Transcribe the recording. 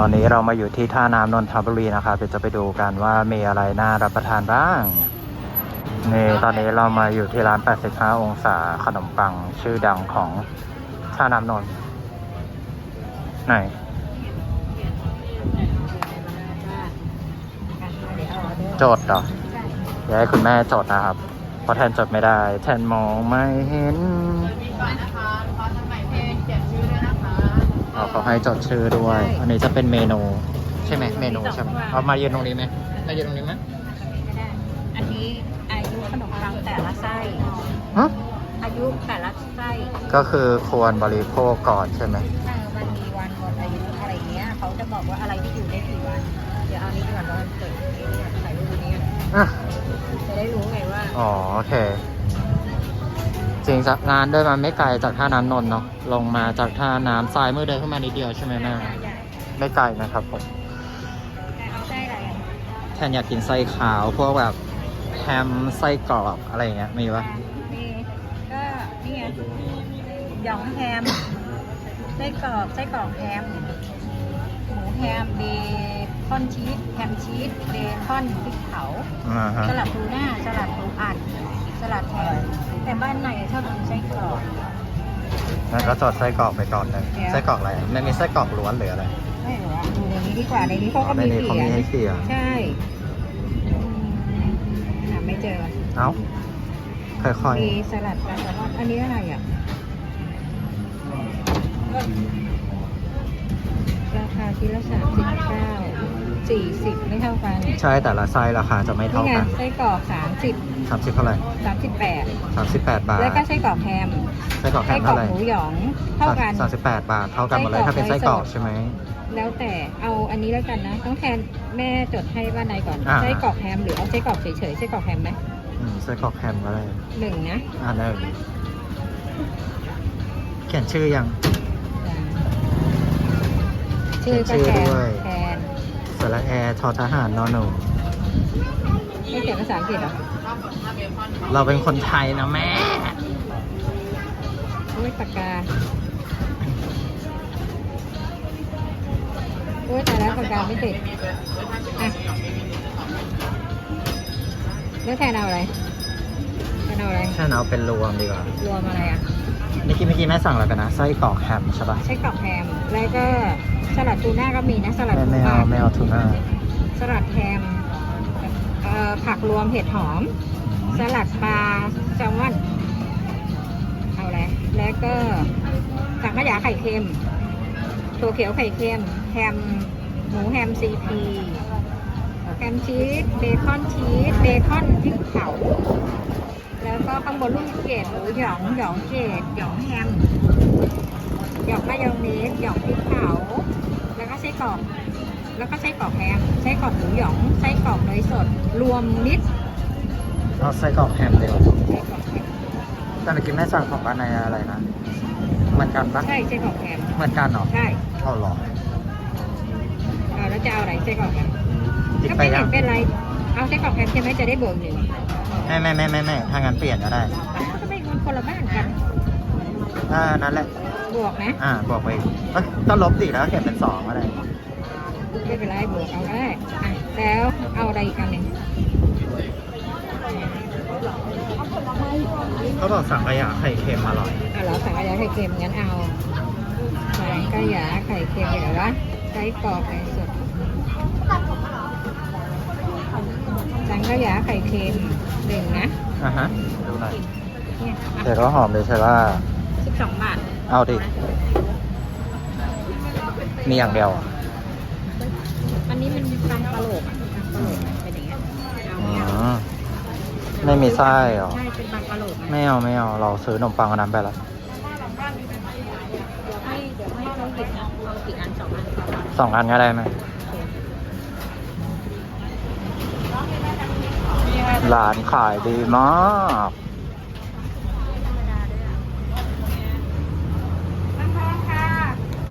ตอนนี้เรามาอยู่ที่ท่าน้ำนนทบุรีนะครับเดี๋ยวจะไปดูกันว่ามีอะไรน่ารับประทานบ้างนี่ตอนนี้เรามาอยู่ที่ร้าน 85 องศาขนมปังชื่อดังของท่าน้ำนนท์ไหนโจทย์เหรอเดี๋ยวให้คุณแม่โจทย์นะครับ เพราะแทนจดไม่ได้ แทนมองไม่เห็น เราเขาให้จดชื่อด้วย อันนี้จะเป็นเมนู ใช่ไหมเมนูใช่ไหมเอามายืนตรงนี้ไหมมายืนตรงนี้ไหมอันนี้อายุขนมปังแต่ละไส้ฮะอายุแต่ละไส้ก็คือควรบริโภคก่อนใช่ไหมถ้ามันมีวันหมดอายุอะไรเงี้ยเขาจะบอกว่าอะไรที่อยู่ได้กี่วัน เดี๋ยวเอานี้ก่อนว่าเกิดเนี่ยถ่ายรูปนี้อะจะได้รู้ไงว่า อ๋อโอเค จริงจากงานเดินมาไม่ไกลจากท่าน้ำนนท์เนาะลงมาจากท่าน้ำทรายมือเดินขึ้นมานิดเดียวใช่ไหมแม่ใหญ่ไม่ไกลนะครับผมแต่เอาไส้อะไรอะแทนอยากกินไส้ขาวพวกแบบแฮมไส้กรอบอะไรอย่างเงี้ยมีปะมีก็นี่ไงหยองแฮมไส้กรอกไส้กรอกแฮมหมูแฮมเบคอนชีสแฮมชีสเบคอนพริกเผาอ่าฮะสลัดทูน่าสลัดปูอัด สลัดแฮมแต่บ้านไหนชอบกินไส้กรอกงั้นก็จดไส้กรอกไปก่อนเลยเดี๋ยวไส้กรอกอะไรไม่มีไส้กรอกล้วนหรืออะไรไม่รู้อะดูในนี้ดีกว่าในนี้เขาอ๋ก็อในมีนี้เขาเขียมีนให้เขียนใช่อืมหาไม่เจอ เอ้าค่อยมีสลัดปลาแซลมอนอันนี้อะไรอะ ราคาทีละสามสิบเก้า สี่สิบไม่เท่ากันๆใช่แต่ละไส้ราคาจะไม่นี่เท่าไงกันไส้กรอกสามสิบสามสิบเท่าไหร่สามสิบแปดสามสิบแปดบาท แล้วก็ไส้กรอกแฮมไส้กรอกแฮไส้มกรอเท่ากไหร่หมูหยองเท่ากันสามสิบแปดบาทเท่ากันหมดเลยไส้กรอกถ้าเป็นไส้กรอกไส้สดใช่ไหมแล้วแต่เอาอันนี้แล้วกันนะ ต้องแทนแม่จดให้ว่าไหนก่อนอ่าไส้กรอกแฮมหรือเอาไส้กรอกเฉยๆไส้กรอกแฮมไหมอืมไส้กรอกแฮมก็ได้หนึ่งนะอ่าหนึ่งเขียนชื่อยังชื่อก็ชื่อแทนด้วยแทนส ระแอร์ทอทหารนอนหนู ไม่เขียนภาษาอังกฤษเหรอเราเป็นคนไทยนะแม่อุ้ยปากกาอุ้ยแต่แล้วปากกาไม่ติดอะแล้วแทนเอาอะไรแทนเอาอะไรแค่เอาเป็นรวมดีกว่า รวมอะไรอะ เมื่อกี้เมื่อกี้แม่สั่งอะไรไปนะไส้กรอกแฮมใช่ปะไส้กรอกแฮมแล้วก็สลัดทูน่าก็มีนะสลัดแม่ทูไม่เอาน่าไม่เอาทูน่าสลัดแฮมเอ่อผักรวมเห็ดหอม สลัดปลาแซลมอนเอาอะไรแล้วก็สังขยาไข่เค็มตัวเขียวไข่เค็มแฮมหมูแฮมซีพีแฮมชีสเบคอนชีสเบคอนพริกเผาแล้วก็ ข้างบนลูกเกดหมูหยองหยองเกดหยองแฮมหยองมายองเนสหยองพริกเผาแล้วก็ไส้กรอกแล้วก็ไส้กรอกแฮมไส้กรอกหมูหยองไส้กรอกเนยสด รวมมิตรเอาไส้กรอกแฮมเดียวาไส้กรอกแฮมแต่เมื่อกี้แม่สั่งของบ้านในอะไรนะเหมือนกันปะใช่ไส้กรอกแฮมเหมือนกันเหรอใช่เอาเหรอเอาแล้วจะเอาอะไรไส้กรอกแฮมติ๊กก็ไปไม่ยัเห็งนเป็นไร เอาไส้กรอกแฮมใช่ไหมจะได้บวกหนึ่งไม่ไม่ไม่ไม่ไม่ถ้างั้นเปลี่ยนก็ได้อ้าวก็ไม่มันคนละบ้านกัน อ่า นั่นแหละ บวกนะ อ่า บอกไปเอ้ยก็ลบดิแล้วเขียนเป็นสองก็ได้ ไม่เป็นไรบวกเอาก็ได้อะแล้วเอาอะไรอีกอันหนึ่งเขาบอกสั่งขยะไข่เค็มอร่อย อะเหรอสังขยาไข่เค็มงั้นเอาสังขยาไข่เค็มเดี๋ยววะไส้กรอกไก่สด สังขยาไข่เค็มหนึ่งนะอะฮะดูหน่อยเนี่ยเดี๋ยวก็หอมเลยใช่ป่ะสิบสองบาทเอาดิมีอย่างเดียวอะอันนี้มันปังกะโหลกอะปังกะโหลกอะเป็นอย่างเงี้ยเอาอืไม่เอามไม่มีไส้เหรอ ใช่เป็นปังกะโหลกอะไม่เอาไม่เอาเราซื้อขนมปังอันนั้นไปแล้วเดี๋ยวให้เดี๋ยวให้เราหยิบนะเอากี่อันสองอันสองอันก็ได้ไหม ร้านขายดีมาก